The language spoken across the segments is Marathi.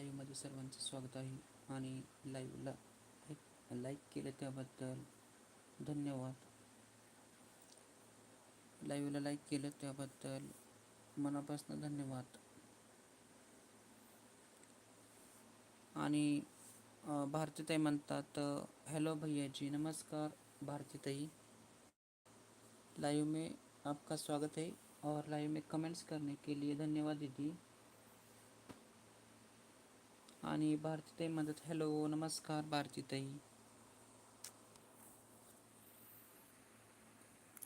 लाईव्हमध्ये सर्वांचं स्वागत आहे आणि लाईव्हला लाईक केलं त्याबद्दल धन्यवाद. लाईव्हला लाईक केलं त्याबद्दल मनापासून धन्यवाद. आणि भारतीताई म्हणतात हॅलो भैया जी नमस्कार भारतीताई. लाइव में आपका स्वागत है और लाइव में कमेंट्स करने के लिए धन्यवाद दीदी. आणि म्हणतात हॅलो नमस्कार भारतीताई.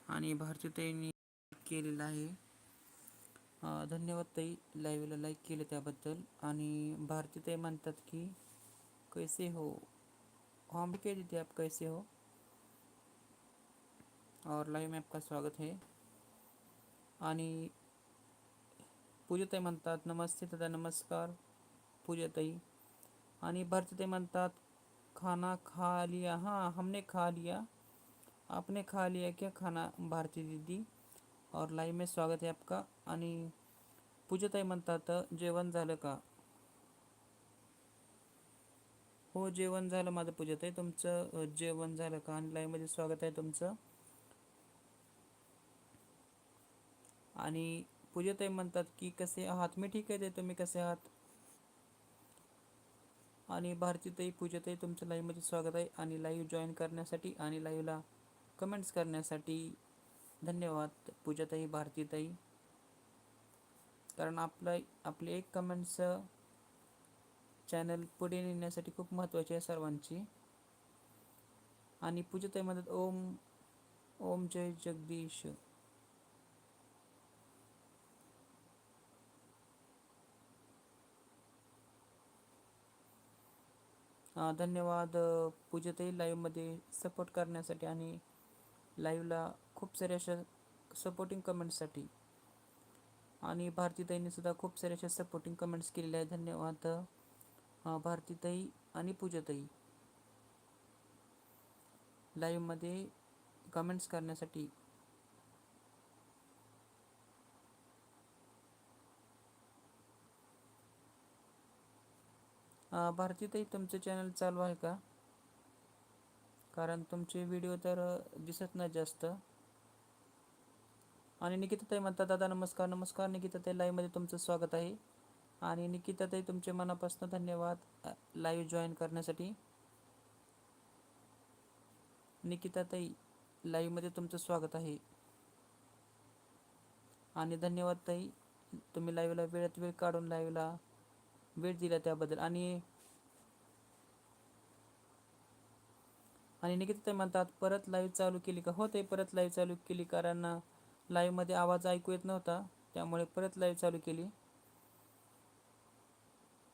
आणि आहे. अं, धन्यवाद ताई लाईव्हला लाईक केलं त्याबद्दल. आणि भारतीताई म्हणतात की कैसे हो? हम कह दीदी आप कैसे हो? और लाइव में आपका स्वागत है. आणि पूजाताई म्हणतात नमस्ते दादा नमस्कार. पूजाताई. आणि भारतीताई म्हणतात खाना खा लिया. हां हमने खा लिया. आपने खा लिया क्या खाना भारती दीदी? और लाईव्ह में स्वागत आहे आपका. आणि पूजाताई म्हणतात जेवण झालं का? हो जेवण झालं माझं पूजाताई. तुमचं जेवण झालं का? आणि लाईव्हमध्ये स्वागत आहे तुमचं. आणि पूजाताई म्हणतात की कसे आहात? मी ठीक आहे ते तुम्ही कसे आहात? आणि भारतीताई पूजाताई तुमचं लाईव्हमध्ये स्वागत आहे आणि लाईव्ह जॉईन करण्यासाठी आणि लाईव्हला कमेंट्स करण्यासाठी धन्यवाद. पूजाताई भारतीताई कारण आपलं आपले एक कमेंट्स चॅनल पुढे नेण्यासाठी खूप महत्त्वाची आहे सर्वांची. आणि पूजाताई म्हणतात ओम ओम जय जगदीश. धन्यवाद. पूजताई लाईव्हमध्ये सपोर्ट करण्यासाठी आणि लाईव्हला खूप साऱ्या अशा सपोर्टिंग कमेंट्ससाठी आणि भारतीताईनीसुद्धा खूप साऱ्या अशा सपोर्टिंग कमेंट्स केलेल्या आहेत. धन्यवाद. भारतीताई आणि पूजाताई. लाईव्हमध्ये कमेंट्स करण्यासाठी भारतीताई तुमचं चॅनल चालू आहे का? कारण तुमचे व्हिडिओ तर दिसत नाही जास्त. आणि निकिताताई म्हणतात दादा नमस्कार नमस्कार. निकिताताई लाईव्हमध्ये तुमचं स्वागत आहे. आणि निकिताताई तुमचे मनापासून धन्यवाद लाईव्ह जॉईन करण्यासाठी. निकिताताई लाईव्हमध्ये तुमचं स्वागत आहे. आणि धन्यवाद ताई तुम्ही लाईव्हला वेळात वेळ काढून लाईव्हला वेळ दिला त्याबद्दल. आणि आणि निकिता म्हणतात परत लाईव्ह चालू केली का? हो ते परत लाईव्ह चालू केली कारण लाईव्हमध्ये आवाज ऐकू येत नव्हता त्यामुळे परत लाईव्ह चालू केली.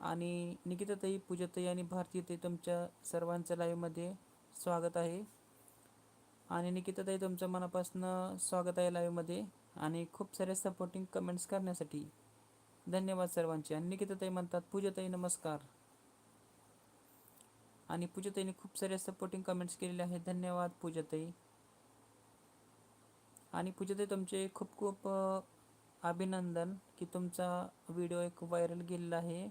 आणि निकिताताई पूजाताई आणि भारतीताई तुमच्या सर्वांचं लाईव्हमध्ये स्वागत आहे. आणि निकिताताई तुमचं मनापासून स्वागत आहे लाईव्हमध्ये आणि खूप सारे सपोर्टिंग कमेंट्स करण्यासाठी. धन्यवाद सर्वांचे. आणि निकिताताई म्हणतात पूजाताई नमस्कार. आणि पूजाताईने खूप सारे सपोर्टिंग कमेंट्स केलेले आहेत. धन्यवाद पूजाताई. आणि पूजाताई तुमचे खूप खूप अभिनंदन की तुमचा व्हिडिओ एक व्हायरल गेलेला आहे.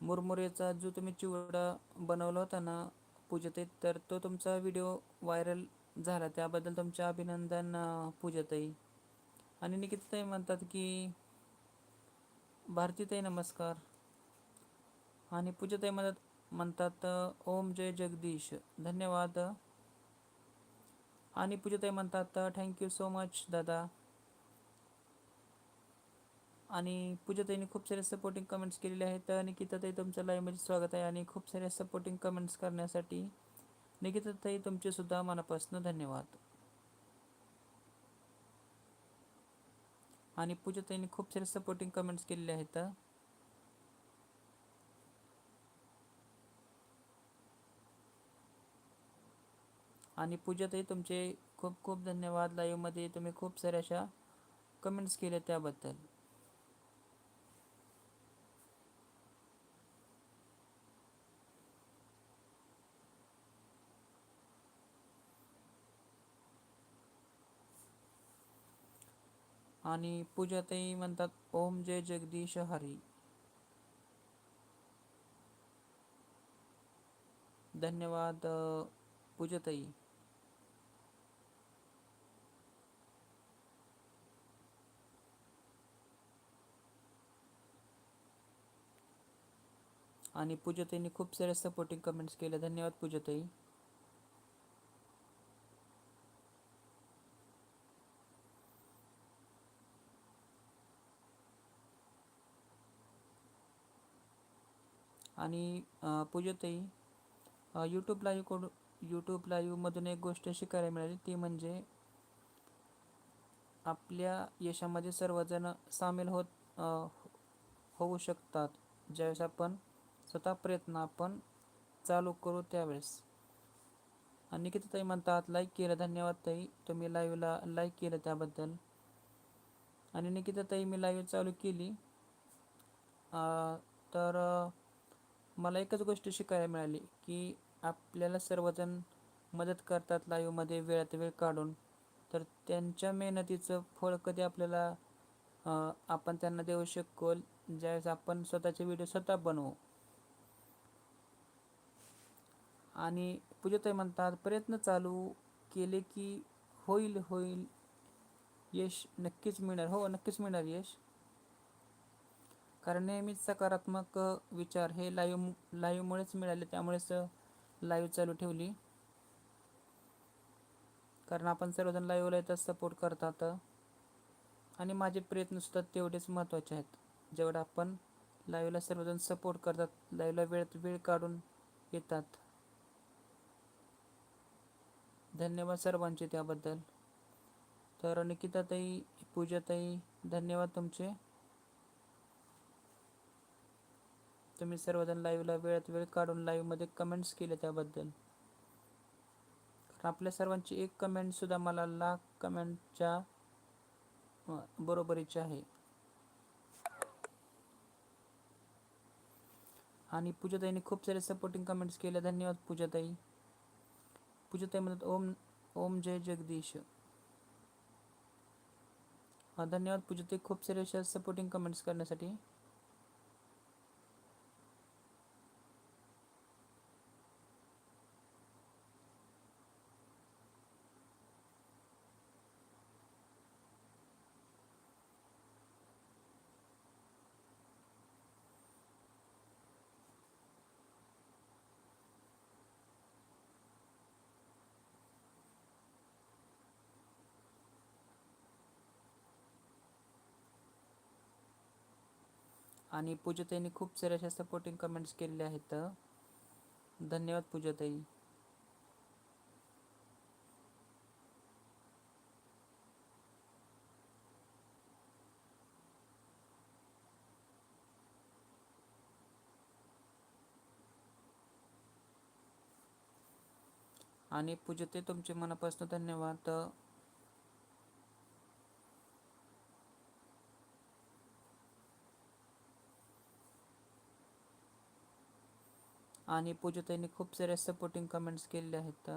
मुरमुरेचा जो तुम्ही चिवडा बनवला होता ना पूजाताई तर तो तुमचा व्हिडिओ व्हायरल झाला. त्याबद्दल तुमचे अभिनंदन पूजाताई. आणि निकिताताई म्हणतात की भारतीताई नमस्कार. आणि पूजाताई म्हणतात म्हणतात ओम जय जगदीश. धन्यवाद. आणि पूजाताई म्हणतात थँक्यू सो मच दादा. आणि पूजाताईने खूप सारे सपोर्टिंग कमेंट्स केलेले आहेत. निकिताताई तुमचं लाईव्हमध्ये स्वागत आहे आणि खूप सारे सपोर्टिंग कमेंट्स करण्यासाठी निकिताताई तुमचे सुद्धा मनापासून धन्यवाद. आणि पूजाताईंनी खूप सारे सपोर्टिंग कमेंट्स केलेले आहेत. आणि पूजाताई तुमचे खूप खूप धन्यवाद. लाईव्हमध्ये तुम्ही खूप साऱ्या अशा कमेंट्स केल्या त्याबद्दल. आणि पूजाताई म्हणतात ओम जय जगदीश हरी. धन्यवाद अ, पूजाताई. आणि पूजाताईंनी खूप सारे सपोर्टिंग कमेंट्स केले धन्यवाद पूजाताई. आणि अ, पूजाताई यूट्यूब लाईव्ह कोड यूट्यूब लाईव्हमधून एक गोष्ट शिकायला मिळाली ती म्हणजे आपल्या यशामध्ये सर्वजण सामील होत होऊ शकतात. ज्यावेळेस आपण स्वतः प्रयत्न आपण चालू करू त्यावेळेस. आणि किती ताई म्हणतात लाईक केलं धन्यवाद ताई. तुम्ही लाईव्हला लाईक केलं त्याबद्दल. आणि निकिता ताई मी लाईव्ह चालू केली. तर मला एकच गोष्ट शिकायला मिळाली की आपल्याला सर्वजण मदत करतात लाईव्हमध्ये वेळात वेळ काढून. तर त्यांच्या मेहनतीचं फळ कधी आपल्याला आपण त्यांना देऊ शकू ज्यावेळेस आपण स्वतःचे व्हिडिओ स्वतः बनवू. आणि पूजाताई म्हणतात प्रयत्न चालू केले की होईल होईल यश नक्कीच मिळणार. हो नक्कीच मिळणार यश. कारण नेहमीच सकारात्मक विचार हे लाईव्ह लाईव्हमुळेच मिळाले त्यामुळेच लाईव्ह चालू ठेवली. कारण आपण सर्वजण लाईव्हला येतात सपोर्ट करतात आणि माझे प्रयत्नसुद्धा तेवढेच महत्त्वाचे आहेत. जेवढं आपण लाईव्हला सर्वजण सपोर्ट करतात लाईव्हला वेळेत वेळ काढून येतात. धन्यवाद सर्वांचे त्याबद्दल. तर निकिताताई पूजाताई धन्यवाद तुमचे. तुम्ही सर्वजण लाईव्हला वेळात वेळ काढून लाईव्हमध्ये कमेंट्स केले त्याबद्दल. कारण आपल्या सर्वांची एक कमेंटसुद्धा मला लाख कमेंटच्या बरोबरीची आहे. आणि पूजाताईने खूप सारे सपोर्टिंग कमेंट्स केले. धन्यवाद पूजाताई. पूजाताई म्हणतात ओम ओम जय जगदीश. हा धन्यवाद पूजाताई. खूप सारे अशा सपोर्टिंग कमेंट्स करण्यासाठी. आणि पूजाताईंनी खूप सारे अशा सपोर्टिंग कमेंट्स केलेले आहेत. धन्यवाद पूजाताई. आणि पूजते तुमचे मनापासून धन्यवाद. आणि पूजताईंनी खूप सारे सपोर्टिंग कमेंट्स केलेले आहेत.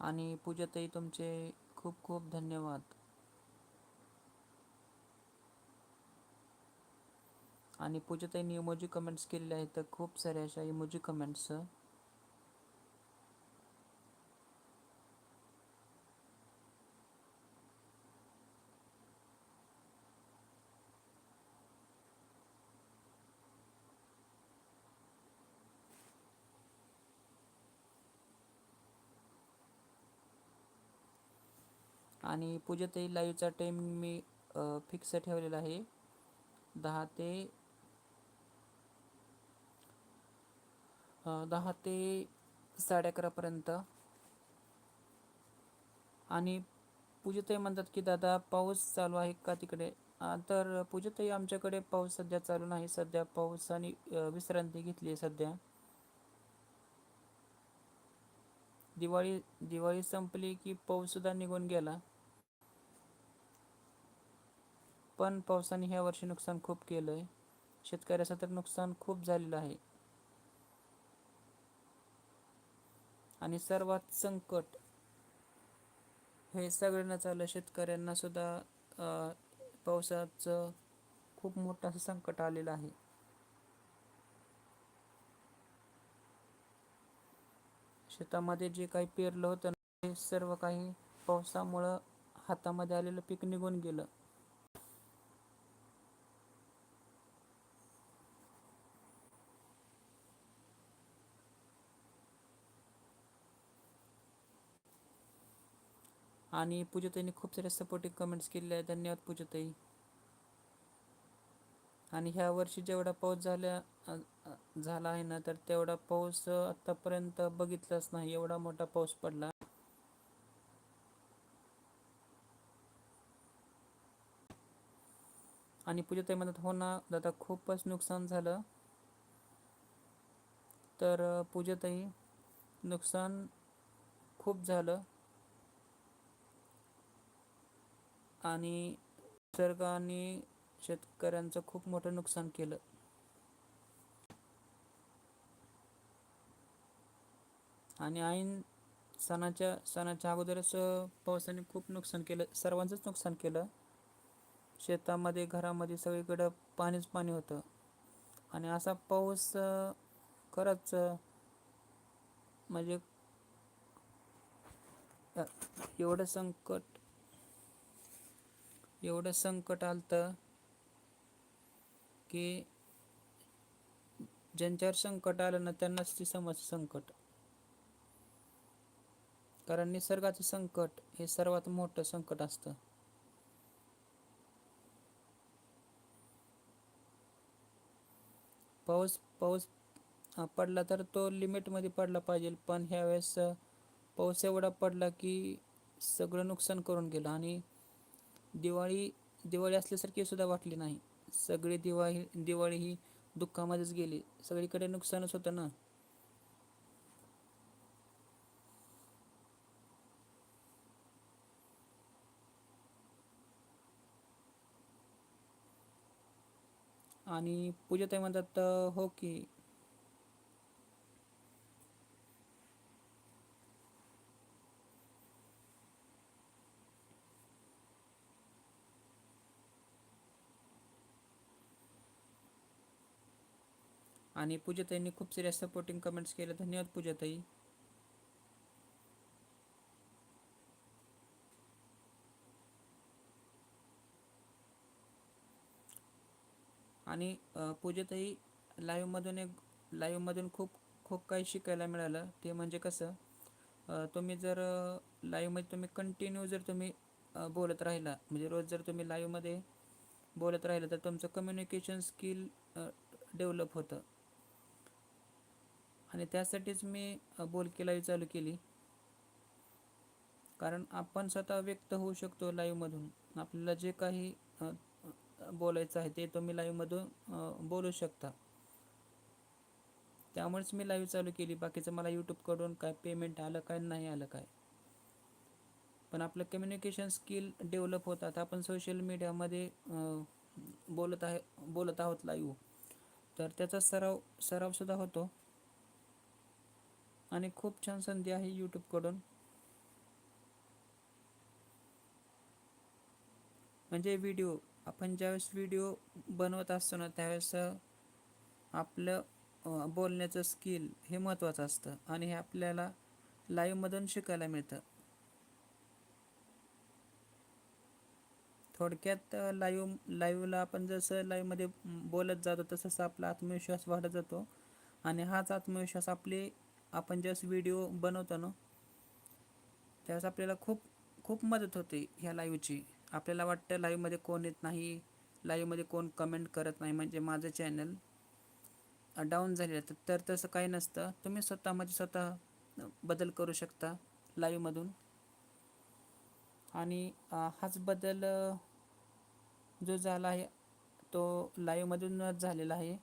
आणि पूजाताई तुमचे खूप खूप धन्यवाद. आणि पूजाताईंनी इमोजी कमेंट्स केलेले आहेत. खूप साऱ्या अशा इमोजी कमेंट्स आणि पूजेतही लाईव्हचा टाईम मी फिक्स ठेवलेला आहे. दहा ते दहा ते साडे अकरापर्यंत आणि पूजेतही म्हणतात की दादा पाऊस चालू आहे का तिकडे? तर पूजेतही आमच्याकडे पाऊस सध्या चालू नाही. सध्या पाऊस आणि विश्रांती घेतली आहे सध्या. दिवाळी दिवाळी संपली की पाऊससुद्धा निघून गेला. पण पावसाने ह्या वर्षी नुकसान खूप केलं आहे शेतकऱ्याचं तर नुकसान खूप झालेलं आहे. आणि सर्वात संकट हे सगळ्यांना चाललं. शेतकऱ्यांना सुद्धा पावसाचं खूप मोठं असं संकट आलेलं आहे. शेतामध्ये जे काही पेरलं होतं ते सर्व काही पावसामुळं हातामध्ये आलेलं पीक निघून गेलं. आणि पूजाताईने खूप सारे सपोर्टिव्ह कमेंट्स केले आहेत धन्यवाद पूजाताई. आणि ह्या वर्षी जेवढा पाऊस झाला झाला आहे ना तर तेवढा पाऊस आत्तापर्यंत बघितलाच नाही. एवढा मोठा पाऊस पडला. आणि पूजाताई म्हणतात हो ना दादा खूपच नुकसान झालं. तर अ, पूजाताई नुकसान खूप झालं. आणि निसर्गाने शेतकऱ्यांचं खूप मोठं नुकसान केलं. आणि ऐन सणाच्या सणाच्या अगोदरच पावसाने खूप नुकसान केलं. सर्वांचंच नुकसान केलं. शेतामध्ये घरामध्ये सगळीकडं पाणीच पाणी होतं. आणि असा पाऊस खरंच म्हणजे एवढं संकट एवढं संकट आलं की ज्यांच्यावर संकट आलं ना त्यांनाच ती समज संकट. कारण निसर्गाचं संकट हे सर्वात मोठं संकट असतं. पाऊस पाऊस पडला तर तो लिमिटमध्ये पडला पाहिजे पण ह्यावेळेस पाऊस एवढा पडला की सगळं नुकसान करून गेलं आणि दिवाळी दिवाळी असल्यासारखी सुद्धा वाटली नाही. सगळी दिवाळी दिवाळी ही दुःखामध्येच गेली. सगळीकडे नुकसानच होतं ना. आणि पूजा ते म्हणतात हो की आणि पूजाताईंनी खूप साऱ्या सपोर्टिंग कमेंट्स केले धन्यवाद पूजाताई. आणि पूजाताई लाईव्हमधून एक लाईव्हमधून खूप खूप काही शिकायला मिळालं. ते म्हणजे कसं तुम्ही जर लाईव्हमध्ये तुम्ही कंटिन्यू जर तुम्ही बोलत राहिला म्हणजे रोज जर तुम्ही लाईव्हमध्ये बोलत राहिलं तर तुमचं कम्युनिकेशन स्किल डेव्हलप होतं. आणि त्यासाठीच मी बोलकी लाईव्ह चालू केली. कारण आपण स्वतः व्यक्त होऊ शकतो लाईव्हमधून आपल्याला जे काही बोलायचं आहे ते तुम्ही लाईव्हमधून बोलू शकता. त्यामुळेच मी लाईव्ह चालू केली. बाकीचं मला यूट्यूबकडून काय पेमेंट आलं काय नाही आलं काय. पण आपलं कम्युनिकेशन स्किल डेव्हलप होतात. आपण सोशल मीडियामध्ये बोलत आहे बोलत आहोत लाईव्ह तर त्याचा सराव सरावसुद्धा होतो. आणि खूप छान संधी आहे यूट्यूबकडून म्हणजे व्हिडिओ आपण ज्यावेळेस व्हिडिओ बनवत असतो ना त्यावेळेस आपलं बोलण्याचं स्किल हे महत्त्वाचं असतं आणि हे आपल्याला लाईव्हमधून शिकायला मिळतं. थोडक्यात लाईव्ह लाईव्हला आपण जसं लाईव्हमध्ये बोलत जातो तसंच आपला आत्मविश्वास वाढत जातो आणि हाच आत्मविश्वास आपले आपण ज्यावेळेस व्हिडिओ बनवतो ना त्यावेळेस आपल्याला खूप खूप मदत होते ह्या लाईव्हची आपल्याला वाटतं लाईव्हमध्ये कोण येत नाही लाईव्हमध्ये कोण कमेंट करत नाही. म्हणजे माझं चॅनल डाऊन झालेलं आहे. तर तसं काही नसतं. तुम्ही स्वतःमध्ये स्वतः बदल करू शकता लाईव्हमधून आणि हाच बदल जो झाला आहे तो लाईव्हमधूनच झालेला आहे.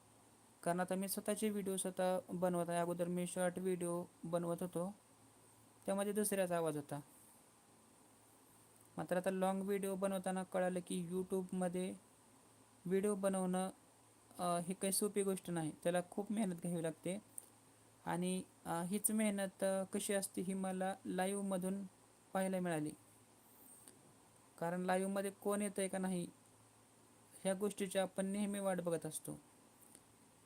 कारण आता मी स्वतःचे व्हिडिओ स्वतः बनवत आहे. अगोदर मी शॉर्ट व्हिडिओ बनवत होतो. त्यामध्ये दुसऱ्याचा आवाज होता. मात्र आता लॉंग व्हिडिओ बनवताना कळालं की यूट्यूबमध्ये व्हिडिओ बनवणं ही काही सोपी गोष्ट नाही. त्याला खूप मेहनत घ्यावी लागते. आणि हीच मेहनत कशी असते ही मला लाईव्हमधून पाहायला मिळाली. कारण लाईव्हमध्ये कोण येतं आहे का नाही ह्या गोष्टीची आपण नेहमी वाट बघत असतो.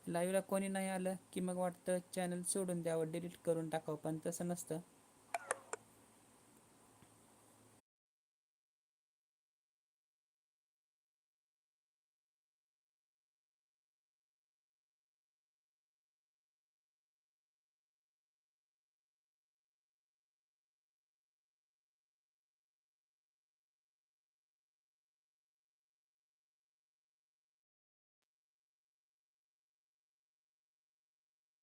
लाईव्हला कोणी नाही आलं की मग वाटतं चॅनल सोडून द्यावं डिलीट करून टाकावं पण तसं नसतं.